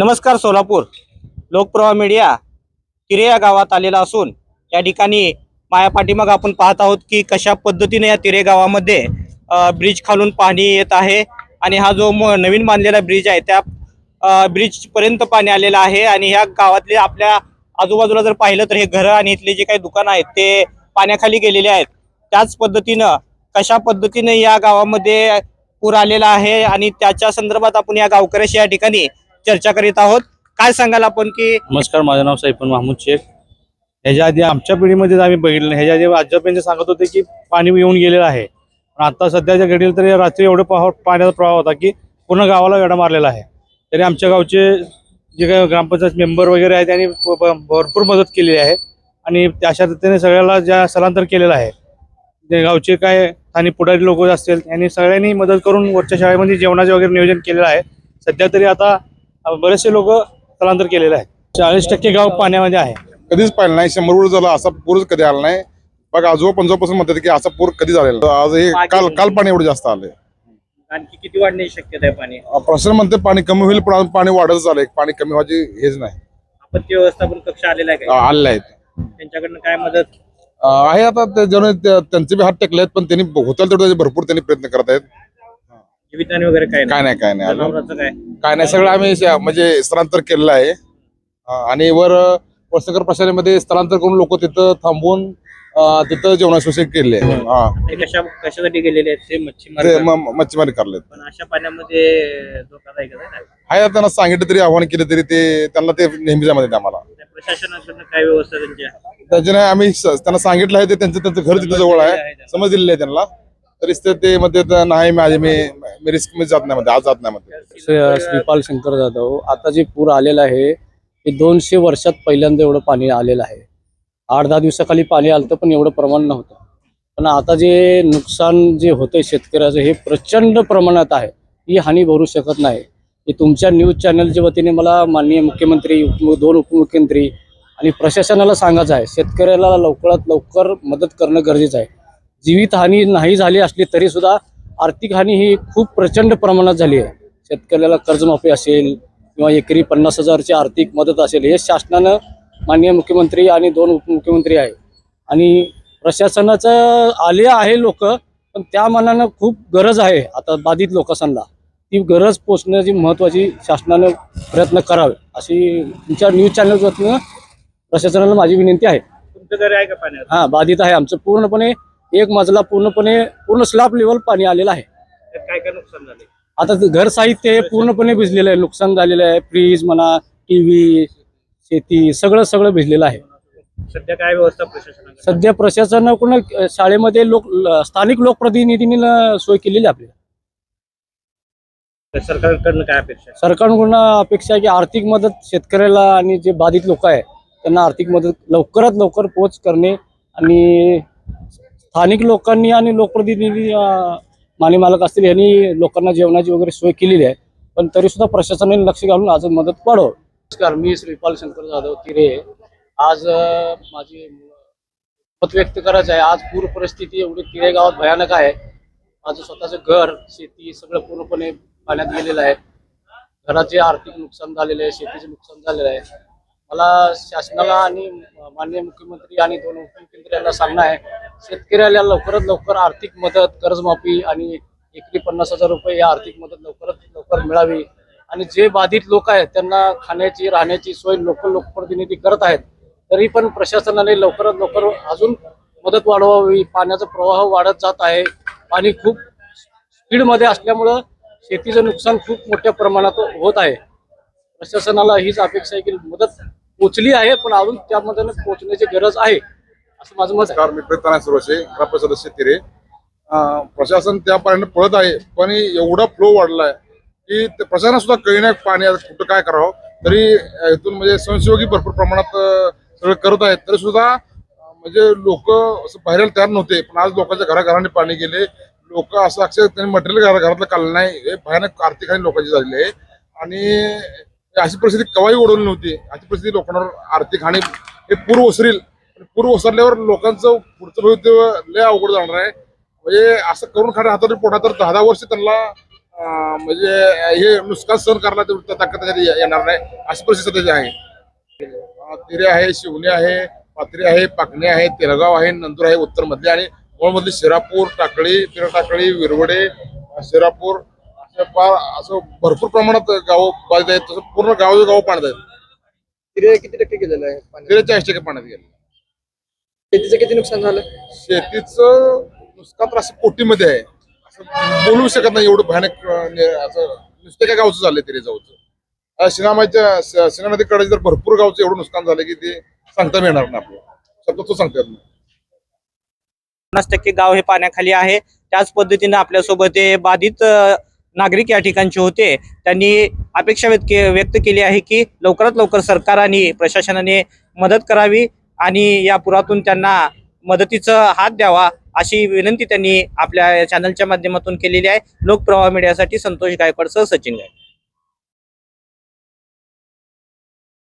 नमस्कार सोलापूर. लोकप्रवाह मीडिया तिरे या गावात आलेला असून या ठिकाणी माया पाठीमाग आपण पाहत आहोत की कशा पद्धतीने या तिरे गावामध्ये ब्रिज खालून पाणी येत आहे आणि हा जो म- नवीन बांधलेला ब्रिज आहे त्या ब्रिजपर्यंत ब्रिज पर्यंत पाणी आलेलं आहे आणि ह्या गावातले आपल्या आजूबाजूला जर पाहिलं तर हे घरं आणि इथले जे काही दुकानं आहेत ते पाण्याखाली गेलेले आहेत. त्याच पद्धतीनं कशा पद्धतीने या गावामध्ये पूर आलेला आहे आणि त्याच्या संदर्भात आपण या गावकऱ्याशी या ठिकाणी चर्चा करीत आहोत. काय सांगाल आपण की नमस्कार माझं नाव सैफन महमूद शेख. ह्याच्या आधी आमच्या पिढीमध्ये आम्ही बघितलं नाही. ह्याच्या आधी आजोबांचे सांगत होते की पाणी येऊन गेलेलं आहे. पण आता सध्याच्या घडीला तरी रात्री एवढं पाव पाण्याचा प्रवाह होता की पूर्ण गावाला वेढा मारलेला आहे. तरी आमच्या गावचे जे काही ग्रामपंचायत मेंबर वगैरे आहेत त्यांनी भरपूर मदत केलेली आहे. आणि अशा रीतीने सगळ्याला ज्या स्थलांतर केलेलं आहे जे गावचे काय आणि पुढारी लोक असतील यांनी सगळ्यांनी मदत करून वरच्या शाळेमध्ये जेवणाचे वगैरे नियोजन केलेलं आहे. सध्या तरी आता बरेचसे लोक स्थलांतर केलेले आहेत. चाळीस टक्के गाव पाण्यामध्ये आहे. कधीच पाहिलं नाही. शंभर वर्ष झालं असा पूरच कधी आला नाही. बघा आजोबा पंजोबा म्हणतात की असा पूर कधी झालेला. आज हे काल काल पाणी एवढं जास्त आलंय. आणखी किती वाढण्याची शक्यता आहे पाणी? प्रशासन म्हणते पाणी कमी होईल पण पाणी वाढत झालंय पाणी कमी व्हायची हेच नाही. आपत्ती व्यवस्थापन कक्ष आलेला आहे का? आलेलं आहेत त्यांच्याकडनं काय मदत? आहे आता ते जण ते- त्यांचे बी हात टेकले आहेत पण त्यांनी होतील तेवढे भरपूर त्यांनी प्रयत्न करत आहेत जीवितहानी वगैरे काय काय नाही काय नाही. अजून जनावरांचं काय? काय नाही सगळं आम्ही श- म्हणजे स्थलांतर केलेलं आहे. अं, आणि वर वस्तकर प्रशासनामध्ये स्थलांतर करून लोक तिथं थांबवून अं, तिथं जेवणाची सोय केली. आहे हा. ते कशा कशासाठी गेलेले आहेत? ते मच्छीमार ते म- म- मच्छीमारी करलेत. पण अशा पाण्यामध्ये धोकादायक आहे ना आहे त्यांना सांगितलं तरी आव्हान केलं तरी ते त्यांना ते नेहमी जमत आम्हाला. त्या प्रशासनाकडनं काय व्यवस्था त्यांच्या त्याच्याने आम्ही स- त्यांना सांगितलं आहे ते त्यांचं त्यांचं घर तिथं जवळ आहे. समज दिलेलं आहे त्यांना. तरी ते ते मध्ये तर नाही माझे मी मी रिस्कमध्ये जात नाही मध्ये आज जात नाही मध्ये. श्रीपाल शंकर जाधव आता जे पूर आलेलं आहे ते दोनशे वर्षात पहिल्यांदा एवढं पाणी आलेलं आहे. आठ दहा दिवसाखाली पाणी आलं पण एवढं प्रमाण नव्हतं. पण आता जे नुकसान जे होतंय शेतकऱ्याचं हे प्रचंड प्रमाणात आहे. ही हानी भरू शकत नाही. की तुमच्या न्यूज चॅनलच्या वतीने मला माननीय मुख्यमंत्री दोन उपमुख्यमंत्री आणि प्रशासनाला सांगायचं आहे शेतकऱ्याला लवकरात लवकर मदत करणं गरजेचं आहे. जीवितहानी नाही झाली असली तरी सुद्धा आर्थिक हानी ही खूप प्रचंड प्रमाणात झाली आहे. शेतकऱ्याला कर्जमाफी असेल किंवा एकरी पन्नास हजारची आर्थिक मदत असेल हे शासनानं माननीय मुख्यमंत्री आणि दोन उपमुख्यमंत्री आहे. आणि प्रशासनाचं आले आहे लोक पण त्या मानानं खूप गरज आहे आता बाधित लोकांना. ती गरज पोचण्याची महत्त्वाची शासनानं प्रयत्न करावे अशी तुमच्या न्यूज चॅनलवरनं प्रशासनाला माझी विनंती आहे. तुमचं घर आहे का पाण्यात? हा बाधित आहे आमचं. पूर्णपणे एक मजला पूर्णपणे पूर्ण स्लॅब लेवल पाणी आलेलं आहे. त्यात काय काय नुकसान झाले आता ते घर साहित्य हे पूर्णपणे भिजलेलं आहे. नुकसान झालेलं आहे. फ्रीज म्हणा टीव्ही शेती सगळं सगळं भिजलेलं आहे. सध्या काय व्यवस्था प्रशासनाकडे? सध्या प्रशासनाकडून शाळेमध्ये लोक ल- स्थानिक लोकप्रतिनिधींनी सोय केलेली आहे आपल्याला. सरकारकडनं काय अपेक्षा आहे? सरकारकडून अपेक्षा आहे की आर्थिक मदत शेतकऱ्याला आणि जे बाधित लोक आहे त्यांना आर्थिक मदत लवकरात लवकर पोच करणे आणि स्थानिक लोकांनी आणि लोकप्रतिनिधी माने मालक असतील यांनी लोकांना जेवणाची वगैरे सोय केलेली आहे. पण तरी सुद्धा प्रशासनाने लक्ष घालून आज मदत वाढव नमस्कार मी श्रीपाल शंकर जाधव तिरे. आज माझी मत व्यक्त करायचं आहे. आज पूर परिस्थिती एवढी तिरे गावात भयानक आहे. माझं स्वतःचं घर शेती सगळं पूर्णपणे पाण्यात गेलेलं आहे. घराचे आर्थिक नुकसान झालेले आहे शेतीचे नुकसान झालेलं आहे. मला शासनाला आणि माननीय मुख्यमंत्री आणि दोन उपमुख्यमंत्री यांना सांगणं आहे शेतकऱ्याला लवकरात लवकर आर्थिक मदत कर्जमाफी आणि एकरी पन्नास हजार रुपये या आर्थिक मदत लवकरात लवकर मिळावी. आणि जे बाधित लोक आहेत त्यांना खाण्याची राहण्याची सोय लोकल लोकप्रतिनिधी करत आहेत तरी पण प्रशासनाने लवकरात लवकर अजून मदत वाढवावी. पाण्याचा प्रवाह वाढत जात आहे. पाणी खूप स्पीडमध्ये असल्यामुळं शेतीचं नुकसान खूप मोठ्या प्रमाणात होत आहे. प्रशासनाला हीच अपेक्षा आहे की मदत पोचली आहे पण अजून त्यामध्ये पोचण्याची गरज आहे. असं माझं मत आहे. नमस्कार मी प्रताना सुरसे ग्राम सदस्य तिरे अं, प्रशासन त्या पाण्याने पळत आहे पण एवढा फ्लो वाढलाय की ते प्रशासन सुद्धा कळण्या नाही पाणी आता कुठं काय करावं. तरी अं, इथून म्हणजे स्वयंसेवकी भरपूर प्रमाणात अं, सगळं करत आहेत. तरी सुद्धा अं, म्हणजे लोक असं बाहेर तयार नव्हते पण आज लोकांच्या घराघराने पाणी गेले. लोक असं अक्षर त्यांनी मटेरियल घरा घरातलं काढलं नाही. हे भयानक आर्थिक हानी लोकांची झालेली आहे. आणि अशी परिस्थिती कवाही ओढवली नव्हती. अशी परिस्थिती लोकांवर आर्थिक हानी हे पूर ओसरील. पूर ओसरल्यावर लोकांचं पुढचं भवितव्य लय अवघड जाणार आहे. म्हणजे असं करून खाण्या हातात पोटा तर दहा दहा वर्ष त्यांना म्हणजे हे नुसकान सहन करायला तेवढी ताकद येणार नाही. अशी परिस्थिती सध्याची आहे. तिरे आहे शिवणे आहे पाथरी आहे पाकणे आहे तेलगाव आहे नंदूर आहे उत्तर मधले आणि मधली शिरापूर टाकळी तिरा टाकळी विरवडे शिरापूर असे फार असं भरपूर प्रमाणात गाव बाधित आहेत. तसं पूर्ण गाव गाव पाण्यात आहेत. तिरे किती टक्के गेलेलं आहे पाण्यात? तिरे चाळीस टक्के पाण्यात गेले शेतीचं किती नुकसान झालं? शेतीचं नुसकान तर असं कोटीमध्ये आहे. असं बोलू शकत नाही एवढं भयानक अं, ने- असं नुसतं काय गावचं झालं तरी जाऊचं सिनेमाच्या सिनेमा नदीकडे जर भरपूर गावचं एवढं नुकसान झालं की ते सांगता येणार नाही आपल्याला. शब्द तो सांगता येत नाही. पन्नास टक्के गाव हे पाण्याखाली आहे. त्याच पद्धतीने आपल्यासोबत हे बाधित अ, नागरिक या ठिकाणचे होते. त्यांनी अपेक्षा व्यक्त के- व्यक्त केली आहे की लवकरात लवकर सरकार आणि प्रशासनाने मदत करावी. आणि या पुरातून त्यांना मदतीचा हात द्यावा अशी विनंती त्यांनी आपल्या चॅनलच्या माध्यमातून केलेली आहे. लोकप्रवाह मीडियासाठी संतोष गायकवाडसह सचिन गायकवाड.